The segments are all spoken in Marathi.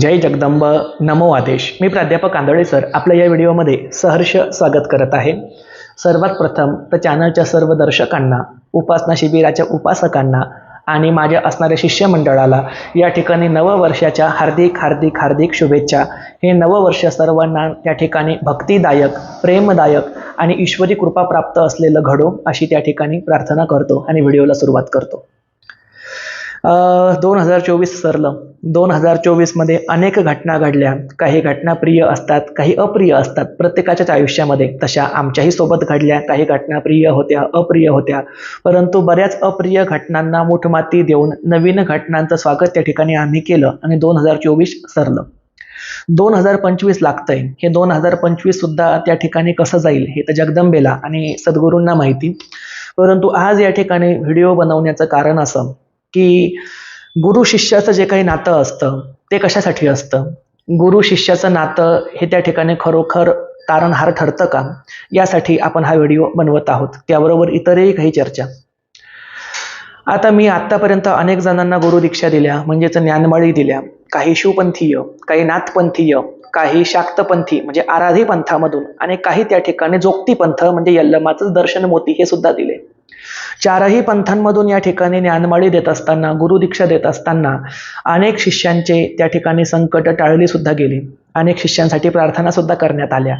जय जगदंब नमो आदेश. मी प्राध्यापक आंधळे सर आपल्या या व्हिडिओमध्ये सहर्ष स्वागत करत आहे. सर्वात प्रथम तर चॅनलच्या सर्व दर्शकांना उपासना शिबिराच्या उपासकांना आणि माझ्या असणाऱ्या शिष्यमंडळाला या ठिकाणी नववर्षाच्या हार्दिक हार्दिक हार्दिक शुभेच्छा. हे नववर्ष सर्वांना त्या ठिकाणी भक्तिदायक प्रेमदायक आणि ईश्वरी कृपा प्राप्त असलेलं घडो अशी त्या ठिकाणी प्रार्थना करतो आणि व्हिडिओला सुरुवात करतो. दोन हजार चोवीस सरलं. दोन हजार चोवीसमध्ये अनेक घटना घडल्या. काही घटना प्रिय असतात काही अप्रिय असतात. प्रत्येकाच्याच आयुष्यामध्ये तशा आमच्याही सोबत घडल्या. काही घटना प्रिय होत्या अप्रिय होत्या. परंतु बऱ्याच अप्रिय घटनांना मुठमाती देऊन नवीन घटनांचं स्वागत त्या ठिकाणी आम्ही केलं आणि दोन हजार चोवीस सरलं. दोन हजार पंचवीस लागतंय. हे दोन हजार पंचवीस सुद्धा त्या ठिकाणी कसं जाईल हे तर जगदंबेला आणि सद्गुरूंना माहिती. परंतु आज या ठिकाणी व्हिडिओ बनवण्याचं कारण असं की गुरु शिष्याचं जे काही नातं असतं ते कशासाठी असतं? गुरु शिष्याचं नातं हे त्या ठिकाणी खरोखर तारणहार ठरतं का? यासाठी आपण हा व्हिडिओ बनवत आहोत. त्याबरोबर इतरही काही चर्चा. आता मी आत्तापर्यंत अनेक जणांना गुरु दीक्षा दिल्या म्हणजेच ज्ञानमाळी दिल्या. काही शिवपंथीय काही नाथपंथीय काही शाक्तपंथी म्हणजे आराधी पंथामधून आणि काही त्या ठिकाणी जोगती पंथ म्हणजे यल्लमाचं दर्शन मोती हे सुद्धा दिले. चारही पंथांमधून या ठिकाणी ज्ञानमाळी देत असताना गुरुदीक्षा देत असताना अनेक शिष्यांचे त्या ठिकाणी संकट टाळली सुद्धा गेली. अनेक शिष्यांसाठी प्रार्थना सुद्धा करण्यात आल्या.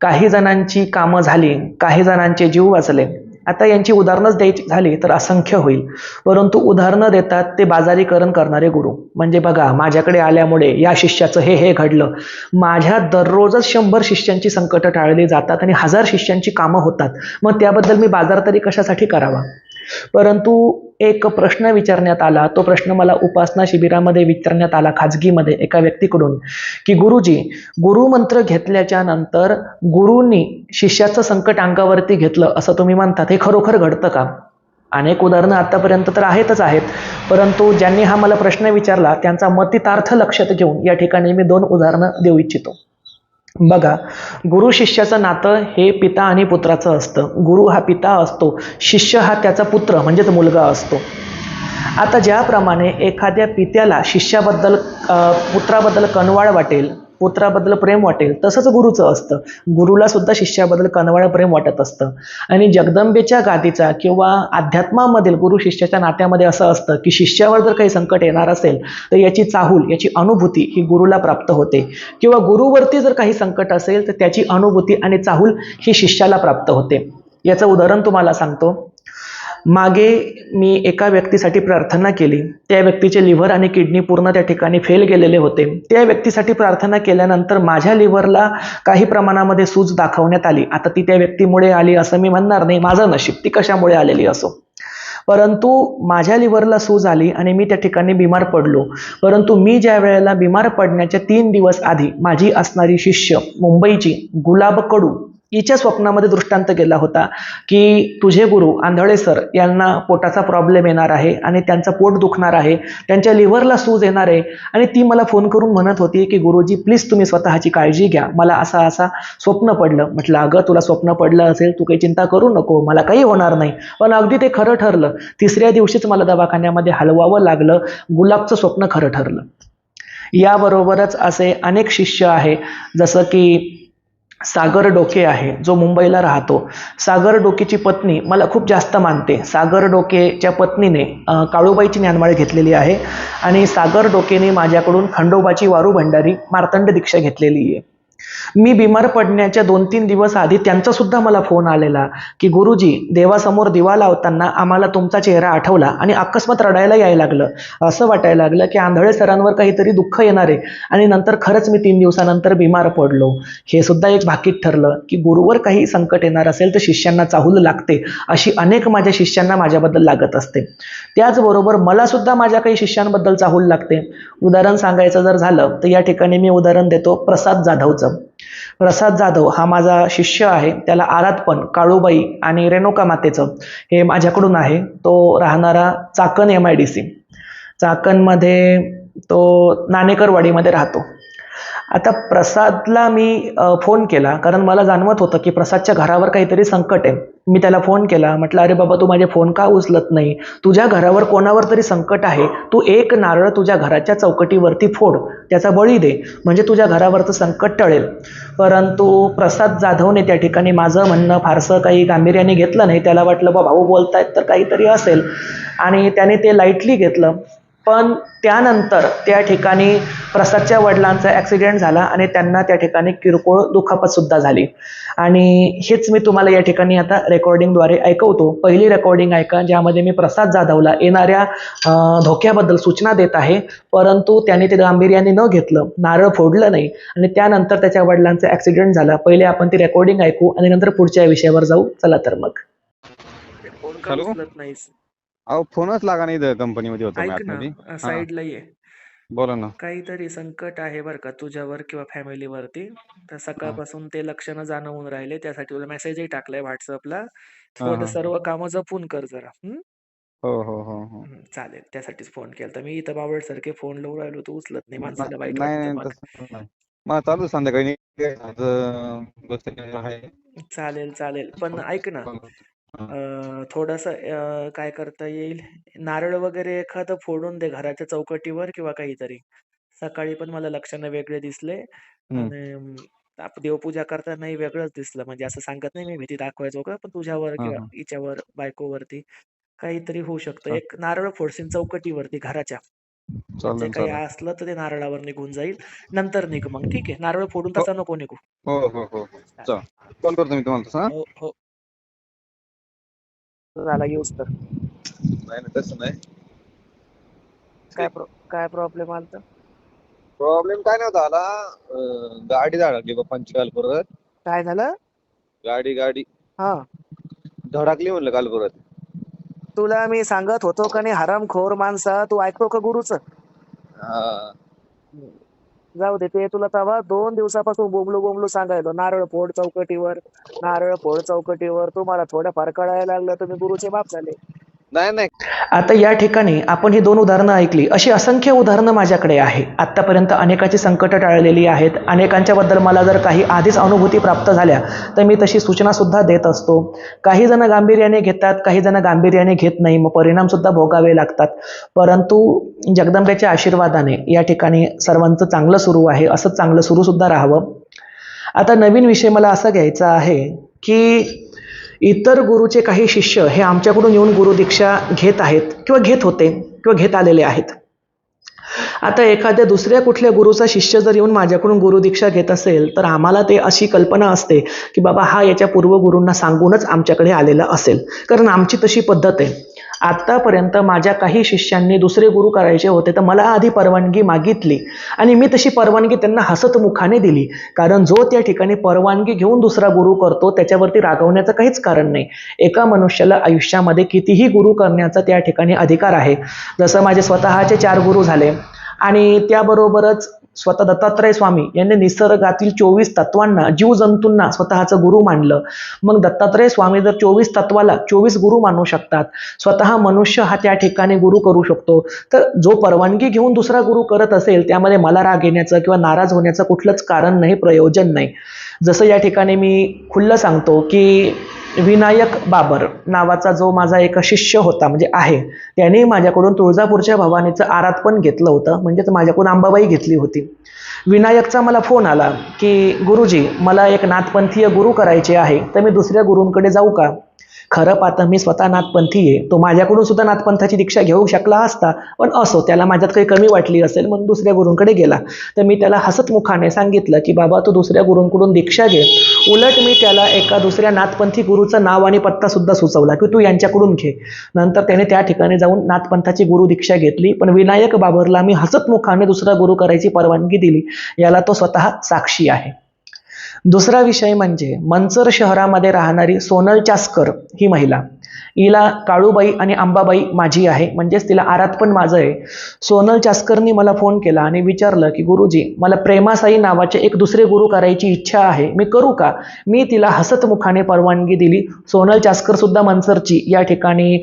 काही जणांची कामं झाली काही जणांचे जीव वाचले. आता यांची उदाहरणंच द्यायची झाली तर असंख्य होईल. परंतु उदाहरणं देतात ते बाजारीकरण करणारे गुरु. म्हणजे बघा माझ्याकडे आल्यामुळे या शिष्याचं हे हे घडलं. माझ्या दररोजच शंभर शिष्यांची संकटं टाळली जातात आणि हजार शिष्यांची कामं होतात. मग त्याबद्दल मी बाजार तरी कशासाठी करावा? परंतु एक प्रश्न विचारण्यात आला. तो प्रश्न मला उपासना शिबिरामध्ये विचारण्यात आला खाजगीमध्ये एका व्यक्तीकडून की गुरुजी गुरुमंत्र घेतल्याच्या नंतर गुरुंनी शिष्याचं संकट अंगावरती घेतलं असं तुम्ही म्हणतात. हे खरोखर घडतं का? अनेक उदाहरणं आतापर्यंत तर आहेतच आहेत. परंतु ज्यांनी हा मला प्रश्न विचारला त्यांचा मतितार्थ लक्षात घेऊन या ठिकाणी मी दोन उदाहरणं देऊ इच्छितो. बघा गुरु शिष्याचं नातं हे पिता आणि पुत्राचं असतं. गुरु हा पिता असतो शिष्य हा त्याचा पुत्र म्हणजेच मुलगा असतो. आता ज्याप्रमाणे एखाद्या पित्याला शिष्याबद्दल पुत्राबद्दल कनवाळ वाटेल पुत्राबद्दल प्रेम वाटेल तसंच गुरुचं असतं. गुरुला सुद्धा शिष्याबद्दल कनवाळ प्रेम वाटत असतं. आणि जगदंबेच्या गादीचा किंवा अध्यात्मामधील गुरु शिष्याच्या नात्यामध्ये असं असतं की शिष्यावर जर काही संकट येणार असेल तर याची चाहूल याची अनुभूती ही गुरुला प्राप्त होते. किंवा गुरुवरती जर काही संकट असेल तर त्याची अनुभूती आणि चाहूल ही शिष्याला प्राप्त होते. याचं उदाहरण तुम्हाला सांगतो. मागे मी एका व्यक्तीसाठी प्रार्थना केली. त्या व्यक्तीचे लिव्हर आणि किडनी पूर्ण त्या ठिकाणी फेल गेलेले होते. त्या व्यक्तीसाठी प्रार्थना केल्यानंतर माझ्या लिव्हरला काही प्रमाणामध्ये सूज दाखवण्यात आली. आता ती त्या व्यक्तीमुळे आली असं मी म्हणणार नाही. माझं नशीब ती कशामुळे आलेली असो. परंतु माझ्या लिव्हरला सूज आली आणि मी त्या ठिकाणी बिमार पडलो. परंतु मी ज्या वेळेला बिमार पडण्याच्या तीन दिवस आधी माझी असणारी शिष्य मुंबईची गुलाब कडू हिच्या स्वप्नामध्ये दृष्टांत केला होता की तुझे गुरु आंधळे सर यांना पोटाचा प्रॉब्लेम येणार आहे आणि त्यांचं पोट दुखणार आहे त्यांच्या लिव्हरला सूज येणार आहे आणि ती मला फोन करून म्हणत होती की गुरुजी प्लीज तुम्ही स्वतःची काळजी घ्या. मला असा असा स्वप्न पडलं. म्हटलं अगं तुला स्वप्न पडलं असेल तू काही चिंता करू नको. मला काही होणार नाही. पण अगदी ते खरं ठरलं. तिसऱ्या दिवशीच मला दवाखान्यामध्ये हलवावं लागलं. गुलाबचं स्वप्न खरं ठरलं. याबरोबरच असे अनेक शिष्य आहे. जसं की सागर डोके आहे जो मुंबईला राहतो. सागर डोकेची पत्नी मला खूप जास्त मानते. सागर डोकेच्या पत्नीने काळूबाईची ज्ञानमाळ घेतलेली आहे आणि सागर डोकेने माझ्याकडून खंडोबाची वारू भंडारी मार्तंड दीक्षा घेतलेली आहे. मी बिमार पडण्याच्या दोन तीन दिवस आधी त्यांचा सुद्धा मला फोन आलेला की गुरुजी देवासमोर दिवा लावताना आम्हाला तुमचा चेहरा आठवला आणि अकस्मात रडायला यायला लागलं. असं वाटायला लागलं की आंधळे सरांवर काहीतरी दुःख येणार आहे आणि नंतर खरंच मी तीन दिवसानंतर बिमार पडलो. हे सुद्धा एक भाकीत ठरलं की गुरुवर काही संकट येणार असेल तर शिष्यांना चाहूल लागते अशी अनेक माझ्या शिष्यांना माझ्याबद्दल लागत असते. त्याचबरोबर मला सुद्धा माझ्या काही शिष्यांबद्दल चाहूल लागते. उदाहरण सांगायचं जर झालं तर या ठिकाणी मी उदाहरण देतो प्रसाद जाधवचं. प्रसाद जाधव हा माझा शिष्य आहे. त्याला आराधपण काळूबाई आणि रेणुका मातेचं हे माझ्याकडून आहे. तो राहणारा Chakan M I D C चाकणमध्ये तो नाणेकरवाडीमध्ये राहतो. आता प्रसादला मी फोन केला. कारण मला जाणवत होतं की प्रसादच्या घरावर काहीतरी संकट आहे. मी त्याला फोन केला. म्हटलं अरे बाबा तू माझे फोन का उचलत नाही? तुझ्या घरावर कोणावर तरी संकट आहे. तू एक नारळ तुझ्या घराच्या चौकटीवरती फोड. त्याचा बळी दे. म्हणजे तुझ्या घरावरचं संकट टळेल. परंतु प्रसाद जाधवने त्या ठिकाणी माझं म्हणणं फारसं काही गांभीर्याने घेतलं नाही. त्याला वाटलं बा भाऊ बोलतायत तर काहीतरी असेल. आणि त्याने ते लाईटली घेतलं. पण त्यानंतर त्या ठिकाणी प्रसादच्या वडिलांचा ॲक्सिडेंट झाला आणि त्यांना त्या ठिकाणी किरकोळ दुखापतसुद्धा झाली. आणि हेच मी तुम्हाला या ठिकाणी आता रेकॉर्डिंगद्वारे ऐकवतो. पहिली रेकॉर्डिंग ऐका ज्यामध्ये मी प्रसाद जाधवला येणाऱ्या धोक्याबद्दल सूचना देत आहे. परंतु त्याने ते गांभीर्याने न घेतलं नारळ फोडलं नाही. आणि त्यानंतर त्याच्या वडिलांचा ॲक्सिडेंट झाला. पहिले आपण ती रेकॉर्डिंग ऐकू आणि नंतर पुढच्या विषयावर जाऊ. चला तर मग. अहो फोनच लागा नाही इथं कंपनीमध्ये होतो मी ऐक ना आतमध्ये साईडला ये. बोला ना. काहीतरी संकट आहे बरं का तुझ्यावर किंवा फॅमिलीवरती तर सकाळपासून ते लक्षणं जाणवून राहिले त्यासाठी तुला मेसेजही टाकलाय व्हॉट्सअपला थोडं हा. सर्व कामं जपून कर जरा हं? हो हो हो हो. हं, चालेल त्यासाठीच फोन केला तर मी इथं बावळ सारखे फोन लावून राहिलो तू उचलत नाही माणसाला वाईट नाही वाटतं नाही, मग तसं नाही. मग चालू आहे संध्याकाळी. नाही, आज अं, गोष्ट केलेली आहे. चालेल चालेल. पण ऐक ना अं, थोडंसं अं, काय करता येईल? नारळ वगैरे एखादं फोडून दे घराच्या चौकटीवर किंवा काहीतरी. सकाळी पण मला लक्षणं वेगळे दिसले. आणि अं, आप- देवपूजा करतानाही वेगळंच दिसलं. म्हणजे असं सांगत नाही मी भीती दाखवायचो का? पण तुझ्यावर हा, किंवा हा. हिच्यावर बायकोवरती काहीतरी होऊ शकतं. हा. एक नारळ फोडशील चौकटीवरती घराच्या. जे चालेल काही चालेल. असलं तर ते नारळावर निघून जाईल. नंतर निघ मग. ठीक आहे. नारळ फोडून हो. तसा नको निघू. हो हो हो हो. चल. कॉल करतो मी तुम्हाला तसं हा? हो हो. झाला येऊस तर नाही नाही तसं नाही. काय प्रो- काय प्रॉब्लेम आलता? प्रॉब्लेम काय नव्हता आला. अं, गाडी धडकली पंचकाल परत. काय झालं? गाडी गाडी. हा. धडकली म्हणलं काल परत. तुला मी सांगत होतो का नाही हरामखोर माणसा तू ऐकतो का गुरुच? हा. जाऊ दे ते तुला तवा दोन दिवसापासून बोंबलू बोंबलू सांगायलो नारळ फोड चौकटीवर नारळ फोड चौकटीवर तुम्हाला थोडंफार कळायला लागलं तुम्ही गुरुचे बाप झाले. नाही नाही. आता या ठिकाणी आपण ही दोन उदाहरणं ऐकली. अशी असंख्य उदाहरणं माझ्याकडे आहे. आत्तापर्यंत अनेकाची संकट टाळलेली आहेत. अनेकांच्याबद्दल मला जर काही आधीच अनुभूती प्राप्त झाल्या तर मी तशी सूचनासुद्धा देत असतो. काही जण गांभीर्याने घेतात काही जण गांभीर्याने घेत नाही. मग परिणामसुद्धा भोगावे लागतात. परंतु जगदंबेच्या आशीर्वादाने या ठिकाणी सर्वांचं चांगलं सुरू आहे. असं चांगलं सुरूसुद्धा राहावं. आता नवीन विषय मला असा घ्यायचा आहे की इतर गुरुचे काही शिष्य हे आमच्याकडून येऊन गुरुदीक्षा घेत आहेत किंवा घेत होते किंवा घेत आलेले आहेत. आता एखाद्या दुसऱ्या कुठल्या गुरुचा शिष्य जर येऊन माझ्याकडून गुरुदीक्षा घेत असेल तर आम्हाला ते अशी कल्पना असते की बाबा हा याच्या पूर्व गुरूंना सांगूनच आमच्याकडे आलेला असेल. कारण आमची तशी पद्धत आहे. आत्तापर्यंत माझ्या काही शिष्यांनी दुसरे गुरु करायचे होते तर मला आधी परवानगी मागितली. आणि मी तशी परवानगी त्यांना हसतमुखाने दिली. कारण जो त्या ठिकाणी परवानगी घेऊन दुसरा गुरु करतो त्याच्यावरती रागवण्याचं काहीच कारण नाही. एका मनुष्याला आयुष्यामध्ये कितीही गुरु करण्याचा त्या ठिकाणी अधिकार आहे. जसं माझे स्वतःचे चार गुरु झाले. आणि त्याबरोबरच स्वतः दत्तात्रय स्वामी यांनी निसर्गातील चोवीस तत्वांना जीवजंतूंना स्वतःचं गुरु मानलं. मग दत्तात्रय स्वामी जर चोवीस तत्वाला चोवीस गुरु मानू शकतात स्वतः मनुष्य हा त्या ठिकाणी गुरु करू शकतो. तर जो परवानगी घेऊन दुसरा गुरु करत असेल त्यामध्ये मला राग येण्याचं किंवा नाराज होण्याचं कुठलंच कारण नाही प्रयोजन नाही. जसं या ठिकाणी मी खुल्लं सांगतो की विनायक बाबर नावाचा जो माझा एक शिष्य होता म्हणजे आहे त्याने माझ्याकडून तुळजापूरच्या भवानीचं आराधपण घेतलं होतं म्हणजेच माझ्याकडून आंबाबाई घेतली होती. विनायकचा मला फोन आला की गुरुजी मला एक नाथपंथीय गुरु करायचे आहे तर मी दुसऱ्या गुरूंकडे जाऊ का? खरं पाहता मी स्वतः नाथपंथी आहे तो माझ्याकडून सुद्धा नाथपंथाची दीक्षा घेऊ शकला असता पण असो त्याला माझ्यात काही कमी वाटली असेल म्हणून दुसऱ्या गुरूंकडे गेला. तर मी त्याला हसतमुखाने सांगितलं की बाबा तू दुसऱ्या गुरूंकडून दीक्षा घे उलट मी त्याला एका दुसऱ्या नाथपंथी गुरुचं नाव आणि पत्ता सुद्धा सुचवला की तू यांच्याकडून घे. नंतर त्याने त्या ठिकाणी जाऊन नाथपंथाची गुरु दीक्षा घेतली पण विनायक बाबरला मी हसत मुखाने दुसरा गुरु करायची परवानगी दिली याला तो स्वतः साक्षी आहे. दुसरा विषय म्हणजे मंचर शहरामध्ये राहणारी सोनल चास्कर ही महिला हिला काळूबाई आणि अंबाबाई माझी आहे. म्हणजेच तिला आरात पण माझं आहे. सोनल चास्करनी मला फोन केला आणि विचारलं की गुरुजी मला प्रेमासाई नावाचे एक दुसरे गुरु करायची इच्छा आहे. मी करू का? मी तिला हसत मुखाने परवानगी दिली. सोनल चास्कर सुद्धा मनसरची या ठिकाणी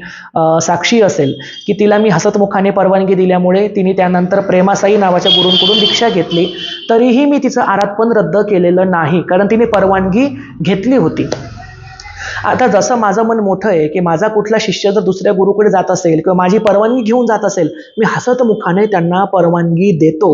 साक्षी असेल की तिला मी हसत मुखाने परवानगी दिल्यामुळे तिने त्यानंतर प्रेमासाई नावाच्या गुरूंकडून दीक्षा घेतली. तरीही मी तिचं आरातपण रद्द केलेलं नाही. कारण तिने परवानगी घेतली होती. आता जसं माझं मन मोठं आहे की माझा कुठला शिष्य जर दुसऱ्या गुरुकडे जात असेल किंवा माझी परवानगी घेऊन जात असेल मी हसत मुखाने त्यांना परवानगी देतो.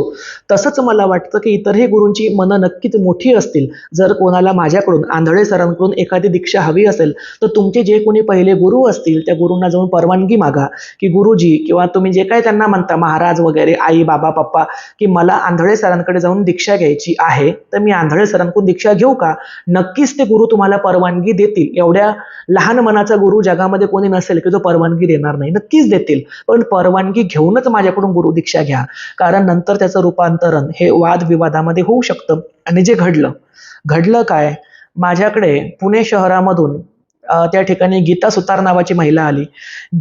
तसंच मला वाटतं की इतरही गुरूंची मनं नक्कीच मोठी असतील. जर कोणाला माझ्याकडून आंधळे सरांकडून एखादी दीक्षा हवी असेल तर तुमचे जे कोणी पहिले गुरु असतील त्या गुरूंना जाऊन परवानगी मागा. की गुरुजी किंवा तुम्ही जे काही त्यांना म्हणता महाराज वगैरे आई बाबा पप्पा की मला आंधळे सरांकडे जाऊन दीक्षा घ्यायची आहे तर मी आंधळे सरांकडून दीक्षा घेऊ का? नक्कीच ते गुरु तुम्हाला परवानगी देतील एवढ्या लहान मनाचा गुरु जगामध्ये कोणी नसेल की जो परवानगी देणार नाही. नक्कीच देतील. पण परवानगी घेऊनच माझ्याकडून गुरु दीक्षा घ्या. कारण नंतर त्याचं रूपांतरण हे वादविवादामध्ये होऊ शकतं. आणि जे घडलं घडलं काय? माझ्याकडे पुणे शहरामधून त्या ठिकाणी गीता सुतार नावाची महिला आली.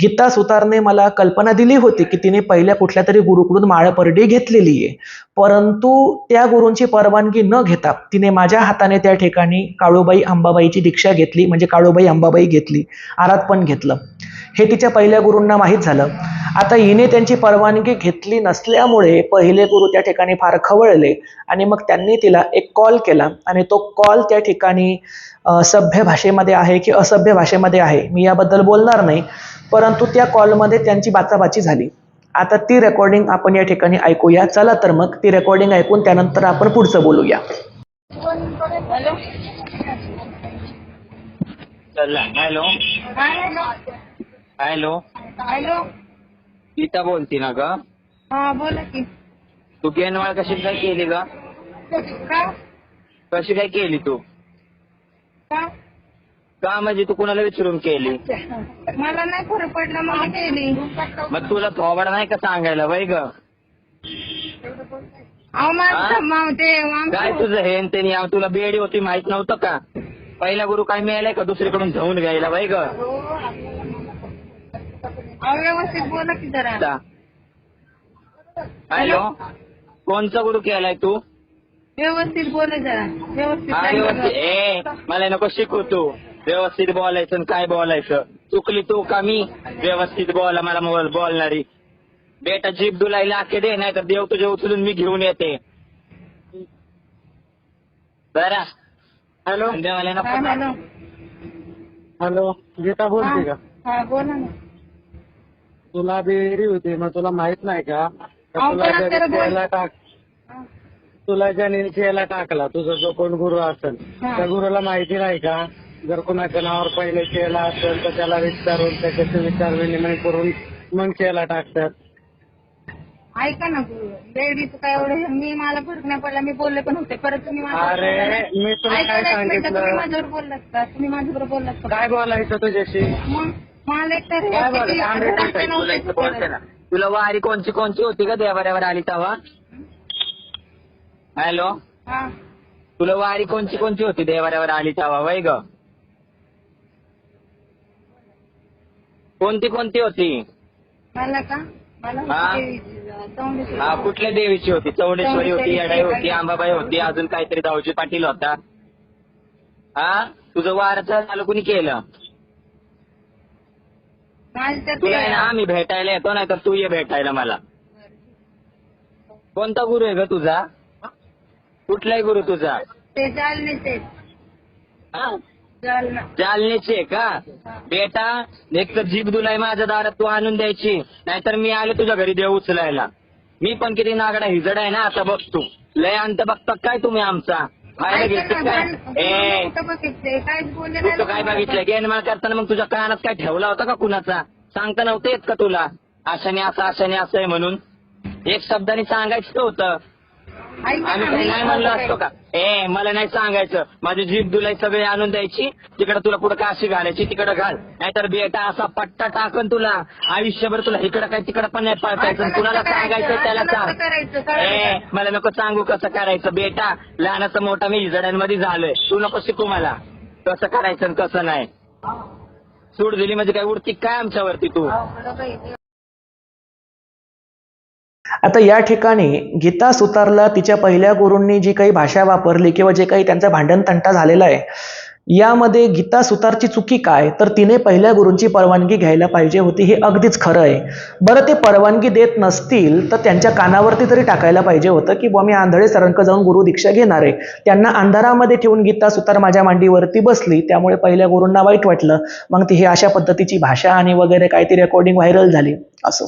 गीता सुतारने मला कल्पना दिली होती की तिने पहिल्या कुठल्या तरी गुरुकडून माळपरडी घेतलेली आहे. परंतु त्या गुरूंची परवानगी न घेता तिने माझ्या हाताने त्या ठिकाणी काळूबाई अंबाबाईची दीक्षा घेतली म्हणजे काळूबाई अंबाबाई घेतली आरात पण घेतलं. हे तिच्या पहिल्या गुरूंना माहीत झालं. आता हिने त्यांची परवानगी घेतली नसल्यामुळे पहिले गुरु त्या ठिकाणी फार खवळले आणि मग त्यांनी तिला एक कॉल केला आणि तो कॉल त्या ठिकाणी सभ्य भाषेमध्ये आहे की असभ्य भाषेमध्ये आहे? मी याबद्दल बोलणार नाही परंतु त्या कॉलमध्ये त्यांची बाचाबाची झाली. आता ती रेकॉर्डिंग आपण या ठिकाणी ऐकूया. चला तर मग ती रेकॉर्डिंग ऐकून त्यानंतर आपण पुढचं बोलूया. हॅलो चला hello. Hello. Hello. Hello. Geeta बोलती ना ग? हा बोला की. तू गेनवाळ कशी काय केली ग? का? कशी काय केली तू? का? का म्हणजे तू कुणाला विचारून केली? मला नाही फरक पडला मला केली. मग तुला थोबड नाही का सांगायला बाई ग? अहो माझं हा? मग काय तुझं हे ते तुला बेडी होती माहीत नव्हतं का? पहिला गुरु काय मिळालाय का दुसरीकडून जाऊन घ्यायला बाई ग? अहो व्यवस्थित बोला की जरा. आता. हॅलो? कोणचा गुरु केलाय तू? व्यवस्थित बोला जरा. व्यवस्थित हा. ए मला नको शिकू तू. व्यवस्थित बोलायचं आणि काय बोलायचं? चुकली तू का मी? व्यवस्थित बोला मला बोल- बोलणारी. बेटा जीप दुलायला आखे दे नाही तर देव तुझे उचलून मी घेऊन येते. बरा हॅलो. देवाला हा, नको हॅलो. हॅलो. गीता बोलते का? हा हा, बोला ना. तुला बेरी होती मग तुला माहीत नाही का? का अहो, तुला पण ज्याने आता बोल. केला टाक. तुला ज्याने केला टाकला तुझा जो कोण गुरु असेल हा. त्या गुरुला माहिती नाही का? जर कुणाच्या नावावर पहिले केला असेल तर त्याला विचारून त्याच्याशी विचार विनिमय करून मग केला टाकतात. ऐका ना लेडीज काय एवढं मी मला फरक नाही पडला मी बोलले पण होते. परत तुम्ही माझ्यावर अरे. मी तुला ऐका काय ना, एक मिनिट, तुम्ही सांगितलं? माझ्यावर बोललात का? तुम्ही माझ्याबरोबर बोललात का? काय बोलायचं तुझ्याशी? मग मला एक तर काय बोलते ना. तुला वारी कोणची कोणची होती का देवाऱ्यावर आली तवा हॅलो? हा. तुला वारी कोणची कोणची होती? देवाऱ्यावर आली तवा वय ग? कोणती कोणती होती? मला का? मला हा? हा कुठल्या देवीची होती? चौंडेश्वरी होती येडाई होती अंबाबाई होती अजून काहीतरी दाऊजी पाटील होता. हा? तुझं वारचं झालं कुणी केलं? माझी तर तुला आहे ना ते आम्ही भेटायला येतो नाही तर तू ये भेटायला मला. कोणता गुरु आहे ग तुझा? कुठलाही गुरु तुझा? ते हा? जालना. जालन्याची का? बेटा एक तर जीप दुलाई माझ्या दारात तू आणून द्यायची. नाहीतर मी आले तुझ्या घरी देव उचलायला. मी पण किती नागडा हिजड आहे ना आता बघ तू लय अंत बघता काय तुम्ही आमचा? ना, काय? ए काय बोलले तू काय बघितलं गेनमाळ करताना मग तुझ्या कानात काय ठेवला होता का कुणाचा? सांगता नव्हतं येत का तुला? आशाने असं आशाने असं आहे म्हणून. एक शब्दाने सांगायचं होतं आम्ही काही नाही म्हणलो असतो का? ए मला नाही सांगायचं. माझी जीप दुलाई सगळे आणून द्यायची. तिकडे तुला पुढे काशी घालायची तिकडे घाल. नाहीतर बेटा असा पट्टा टाकन तुला. आयुष्यभर तुला इकडं काय तिकडं पण नाही पाळतायचं. कुणाला सांगायचं त्याला सांग. ए मला नको सांगू कसं करायचं. बेटा लहानाचा मोठा मी इजड्यांमध्ये झालोय. तू नको शिकू मला. कसं करायचं आणि कसं नाही? सूड दिली म्हणजे काय उडती काय आमच्यावरती तू? आता या ठिकाणी गीता सुतारला तिच्या पहिल्या गुरूंनी जी काही भाषा वापरली किंवा जे काही त्यांचा भांडण तंटा झालेला आहे यामध्ये गीता सुतारची चुकी काय? तर तिने पहिल्या गुरूंची परवानगी घ्यायला पाहिजे होती हे अगदीच खरं आहे. बरं ते परवानगी देत नसतील तर त्यांच्या कानावरती तरी टाकायला पाहिजे होतं की बुवा मी आंधळे सरांक जाऊन गुरु दीक्षा घेणार आहे. त्यांना अंधारामध्ये ठेवून गीता सुतार माझ्या मांडीवरती बसली त्यामुळे पहिल्या गुरूंना वाईट वाटलं. मग ती हे अशा पद्धतीची भाषा आणि वगैरे काहीतरी रेकॉर्डिंग व्हायरल झाली. असं.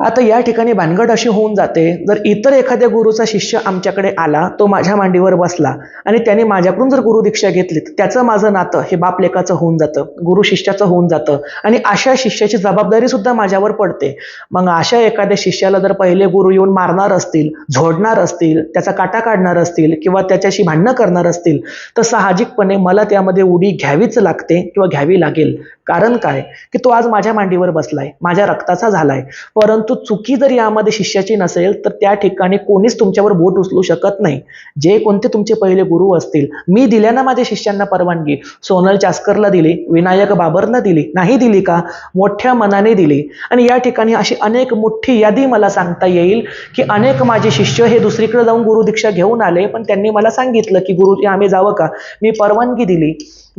आता या ठिकाणी भानगड अशी होऊन जाते. जर इतर एखाद्या गुरुचा शिष्य आमच्याकडे आला तो माझ्या मांडीवर बसला आणि त्याने माझ्याकडून जर गुरु दीक्षा घेतली तर त्याचं माझं नातं हे बापलेखाचं होऊन जातं गुरु शिष्याचं होऊन जातं आणि अशा शिष्याची जबाबदारी सुद्धा माझ्यावर पडते. मग अशा एखाद्या शिष्याला जर पहिले गुरु येऊन मारणार असतील झोडणार असतील त्याचा काटा काढणार असतील किंवा त्याच्याशी भांडणं करणार असतील तर साहजिकपणे मला त्यामध्ये उडी घ्यावीच लागते किंवा घ्यावी लागेल. कारण काय? की तो आज माझ्या मांडीवर बसलाय माझ्या रक्ताचा झालाय. परंतु चुकी जर यामध्ये शिष्याची नसेल तर त्या ठिकाणी कोणीच तुमच्यावर बोट उचलू शकत नाही. जे कोणते तुमचे पहिले गुरु असतील मी दिल्या ना माझ्या शिष्यांना परवानगी. सोनल चास्करला दिली विनायक बाबरला दिली नाही दिली का? मोठ्या मनाने दिली. आणि या ठिकाणी अशी अनेक मोठी यादी मला सांगता येईल की अनेक माझे शिष्य हे दुसरीकडे जाऊन गुरु दीक्षा घेऊन आले पण त्यांनी मला सांगितलं की गुरुजी आम्ही जावं का? मी परवानगी दिली.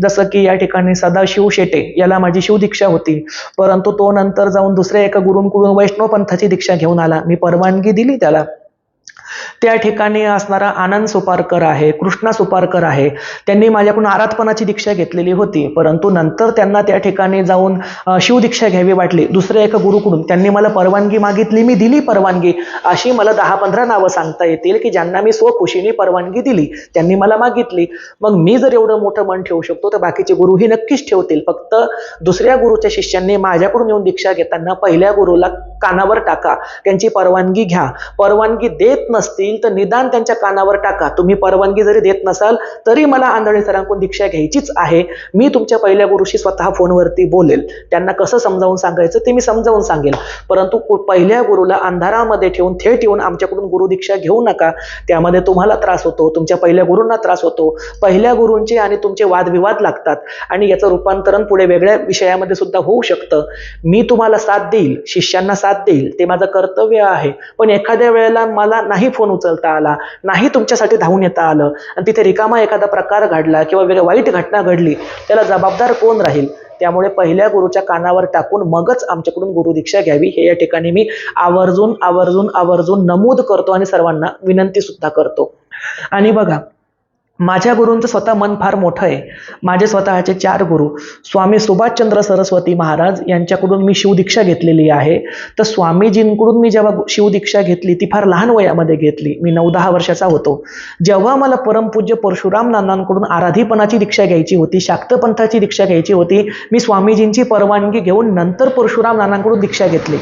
जसं की या ठिकाणी सदाशिव शेटे याला माझी शिवदीक्षा होती. परंतु तो नंतर जाऊन दुसऱ्या एका गुरुंकडून वैष्णव पंथाची दीक्षा घेऊन आला. मी परवानगी दिली त्याला. त्या ठिकाणी असणारा आनंद सुपारकर आहे कृष्णा सुपारकर आहे. त्यांनी माझ्याकडून आराधपणाची दीक्षा घेतलेली होती परंतु नंतर त्यांना त्या ठिकाणी जाऊन शिवदीक्षा घ्यावी वाटली. दुसऱ्या एका गुरुकडून त्यांनी मला परवानगी मागितली मी दिली परवानगी. अशी मला दहा पंधरा नावं सांगता येतील की ज्यांना मी स्वखुशीने परवानगी दिली त्यांनी मला मागितली. मग मी जर एवढं मोठं मन ठेवू शकतो तर बाकीचे गुरुही नक्कीच ठेवतील. फक्त दुसऱ्या गुरुच्या शिष्यांनी माझ्याकडून येऊन दीक्षा घेताना पहिल्या गुरुला कानावर टाका. त्यांची परवानगी घ्या. परवानगी देत असतील तर निदान त्यांच्या कानावर टाका. तुम्ही परवानगी जरी देत नसाल तरी मला आंधळे सरांकडून दीक्षा घ्यायचीच आहे. मी तुमच्या पहिल्या गुरुशी स्वतः फोनवरती बोलेल. त्यांना कसं समजावून सांगायचं ते मी समजावून सांगेल. परंतु कु- पहिल्या गुरुला अंधारामध्ये ठेवून थेट येऊन आमच्याकडून गुरु दीक्षा घेऊ नका. त्यामध्ये तुम्हाला त्रास होतो. तुमच्या पहिल्या गुरूंना त्रास होतो. पहिल्या गुरूंचे आणि तुमचे वादविवाद लागतात. आणि याचं रूपांतरण पुढे वेगळ्या विषयामध्ये सुद्धा होऊ शकतं. मी तुम्हाला साथ देईल. शिष्यांना साथ देईल. ते माझं कर्तव्य आहे. पण एखाद्या वेळेला मला नाही फोन उचलता आला नाही तुमच्यासाठी धावून येता आलं. आणि तिथे रिकामा एखादा प्रकार घडला किंवा वेगळ्या वाईट घटना घडली त्याला जबाबदार कोण राहील? त्यामुळे पहिल्या गुरुच्या कानावर टाकून मगच आमच्याकडून गुरुदीक्षा घ्यावी. हे या ठिकाणी मी आवर्जून आवर्जून आवर्जून नमूद करतो आणि सर्वांना विनंती सुद्धा करतो. आणि बघा माझ्या गुरूंचं स्वतः मन फार मोठं आहे. माझे स्वतःचे चार गुरु स्वामी सुभाषचंद्र सरस्वती महाराज यांच्याकडून मी शिवदीक्षा घेतलेली आहे. तर स्वामीजींकडून मी जेव्हा शिवदीक्षा घेतली ती फार लहान वयामध्ये घेतली. मी नऊ दहा वर्षाचा होतो. जेव्हा मला परमपूज्य परशुराम नानांकडून आराधीपणाची दीक्षा घ्यायची होती शाक्तपंथाची दीक्षा घ्यायची होती मी स्वामीजींची परवानगी घेऊन नंतर परशुराम नानांकडून दीक्षा घेतली.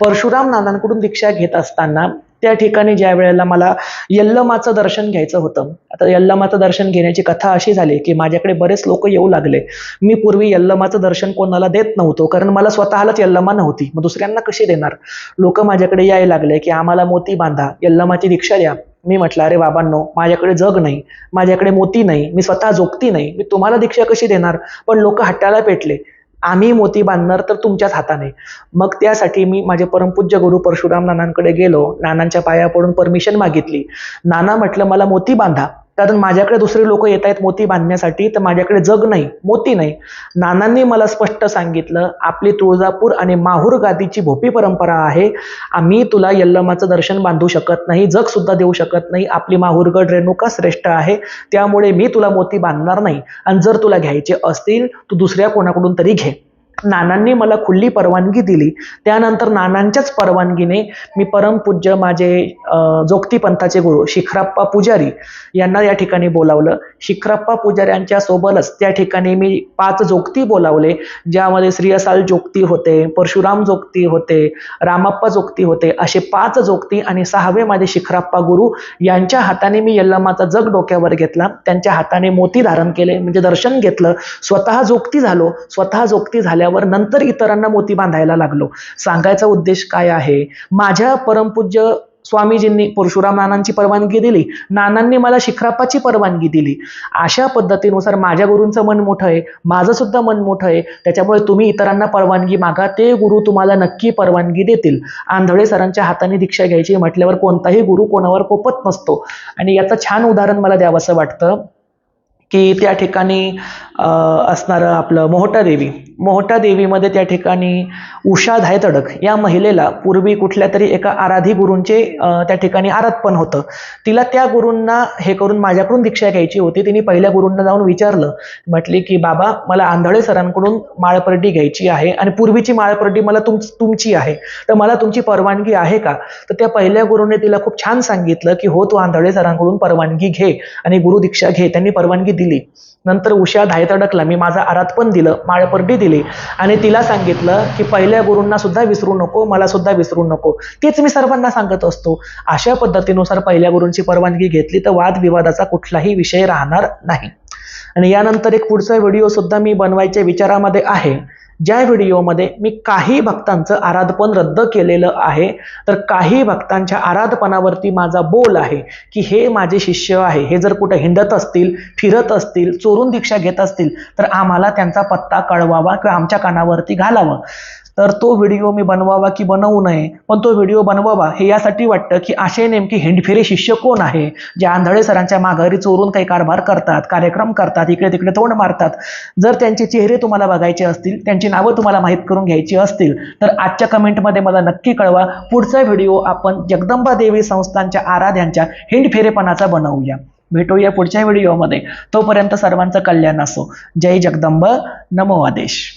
परशुराम नानांकडून दीक्षा घेत असताना त्या ठिकाणी ज्या वेळेला मला यल्लमाचं दर्शन घ्यायचं होतं आता यल्लमाचं दर्शन घेण्याची कथा अशी झाली की माझ्याकडे बरेच लोक येऊ लागले. मी पूर्वी यल्लमाचं दर्शन कोणाला देत नव्हतो कारण मला स्वतःलाच यल्लमा नव्हती मग दुसऱ्यांना कशी देणार? लोक माझ्याकडे यायला लागले की आम्हाला मोती बांधा यल्लमाची दीक्षा द्या. मी म्हटलं अरे बाबांनो माझ्याकडे जग नाही माझ्याकडे मोती नाही मी स्वतः जोगती नाही मी तुम्हाला दीक्षा कशी देणार? पण लोक हट्टाला पेटले. आम्ही मोती बांधणार तर तुमच्याच हाताने. मग त्यासाठी मी माझे परमपूज्य गुरु परशुराम नानांकडे गेलो. नानांच्या पाया पडून परमिशन मागितली. नाना म्हटलं मला मोती बांधा. कारण माझ्याकडे दुसरे लोक येत आहेत मोती बांधण्यासाठी तर माझ्याकडे जग नाही मोती नाही. नानांनी मला स्पष्ट सांगितलं आपली तुळजापूर आणि माहूर गादीची भोपी परंपरा आहे. आम्ही तुला यल्लमाचं दर्शन बांधू शकत नाही जग सुद्धा देऊ शकत नाही. आपली माहूरगड रेणुका श्रेष्ठ आहे त्यामुळे मी तुला मोती बांधणार नाही. आणि जर तुला घ्यायचे असतील तू दुसऱ्या कोणाकडून तरी घे. नानांनी मला खुल्ली परवानगी दिली. त्यानंतर नानांच्याच परवानगीने मी परमपूज्य माझे जोगती पंथाचे गुरु शिखराप्पा पुजारी यांना या ठिकाणी बोलावलं. शिखराप्पा पुजाऱ्यांच्या सोबतच त्या ठिकाणी मी पाच जोगती बोलावले ज्यामध्ये श्रीयसाल जोगती होते परशुराम जोगती होते रामाप्पा जोगती होते असे पाच जोगती आणि सहावे माझे शिखराप्पा गुरु यांच्या हाताने मी यल्लमाचा जग डोक्यावर घेतला. त्यांच्या हाताने मोती धारण केले म्हणजे दर्शन घेतलं. स्वतः जोगती झालो. स्वतः जोगती झाल्यावर नंतर इतरांना मोती बांधायला लागलो. सांगायचा उद्देश काय आहे? माझ्या परमपूज्य स्वामीजींनी परशुराम नानांची परवानगी दिली. नानांनी मला शिखरापाची परवानगी दिली. अशा पद्धतीनुसार माझ्या गुरूंचं मन मोठं आहे. माझं सुद्धा मन मोठं आहे. त्याच्यामुळे तुम्ही इतरांना परवानगी मागा. ते गुरु तुम्हाला नक्की परवानगी देतील. आंधळे सरांच्या हाताने दीक्षा घ्यायची म्हटल्यावर कोणताही गुरु कोणावर कोपत नसतो. आणि याचं छान उदाहरण मला द्यावंसं वाटतं की त्या ठिकाणी असणारं आपलं मोहटा देवी मोहटा देवीमध्ये त्या ठिकाणी उषा धायतडक या महिलेला पूर्वी कुठल्या तरी एका आराधी गुरूंचे त्या ठिकाणी आराधपण होतं. तिला त्या गुरूंना हे करून माझ्याकडून दीक्षा घ्यायची होती. तिने पहिल्या गुरूंना जाऊन विचारलं. म्हटली की बाबा मला आंधळे सरांकडून माळपरडी घ्यायची आहे आणि पूर्वीची माळपरडी मला तुम तुमची आहे. तर मला तुमची परवानगी आहे का? तर त्या पहिल्या गुरूने तिला खूप छान सांगितलं की हो तू आंधळे सरांकडून परवानगी घे आणि गुरु दीक्षा घे. त्यांनी परवानगी दिली. नंतर उषा धाय धायतडकला मी माझा आराधपण दिलं माळपर्डी दिली. आणि तिला सांगितलं की पहिल्या गुरूंना सुद्धा विसरू नको मला सुद्धा विसरू नको. तेच मी सर्वांना सांगत असतो. अशा पद्धतीनुसार पहिल्या गुरूंची परवानगी घेतली तर वादविवादाचा कुठलाही विषय राहणार नाही. आणि यानंतर एक पुढचा व्हिडिओ सुद्धा मी बनवायच्या विचारामध्ये आहे. ज्या व्हिडिओमध्ये मी काही भक्तांचं आराधपण रद्द केलेलं आहे तर काही भक्तांच्या आराधपणावरती माझा बोल आहे की हे माझे शिष्य आहे हे जर कुठे हिंडत असतील फिरत असतील चोरून दीक्षा घेत असतील तर आम्हाला त्यांचा पत्ता कळवावा किंवा आमच्या कानावरती घालावं. तर तो व्हिडिओ मी बनवावा की बनवू नये? पण तो व्हिडिओ बनवावा हे यासाठी वाटतं की असे नेमके हिंडफिरे शिष्य कोण आहे? जे आंधळे सरांच्या माघारी चोरून काही कारभार करतात कार्यक्रम करतात इकडे तिकडे तोंड मारतात. जर त्यांचे चेहरे तुम्हाला बघायचे असतील त्यांची नावं तुम्हाला माहीत करून घ्यायची असतील तर आजच्या कमेंटमध्ये मला नक्की कळवा. पुढचा व्हिडिओ आपण जगदंबा देवी संस्थांच्या आराध्यांच्या हिंडफिरेपणाचा बनवूया. भेटूया पुढच्या व्हिडिओमध्ये तोपर्यंत सर्वांचं कल्याण असो. जय जगदंब. नमो आदेश.